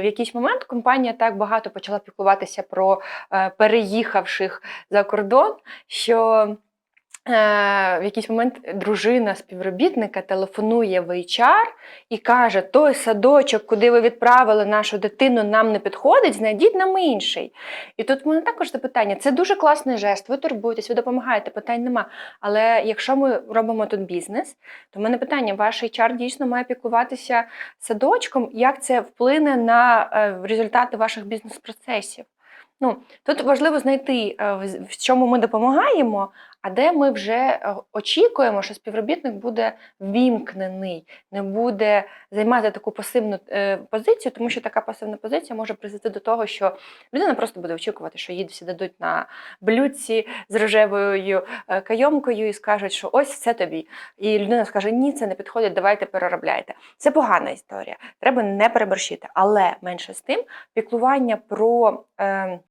В якийсь момент компанія так багато почала піклуватися про е, переїхавших за кордон, що в якийсь момент дружина співробітника телефонує в HR і каже: той садочок, куди ви відправили нашу дитину, нам не підходить, знайдіть нам інший. І тут в мене також запитання: це дуже класний жест, ви турбуєтесь, ви допомагаєте, питань нема. Але якщо ми робимо тут бізнес, то в мене питання: ваш HR дійсно має піклуватися садочком, як це вплине на е, результати ваших бізнес-процесів. Ну, тут важливо знайти, е, в- чому ми допомагаємо, а де ми вже е, очікуємо, що співробітник буде вімкнений, не буде займати таку пасивну е, позицію, тому що така пасивна позиція може призвести до того, що людина просто буде очікувати, що їй всі дадуть на блюдці з рожевою кайомкою і скажуть, що ось це тобі. І людина скаже: ні, це не підходить, давайте переробляйте. Це погана історія. Треба не переборщити. Але менше з тим, піклування про. Е,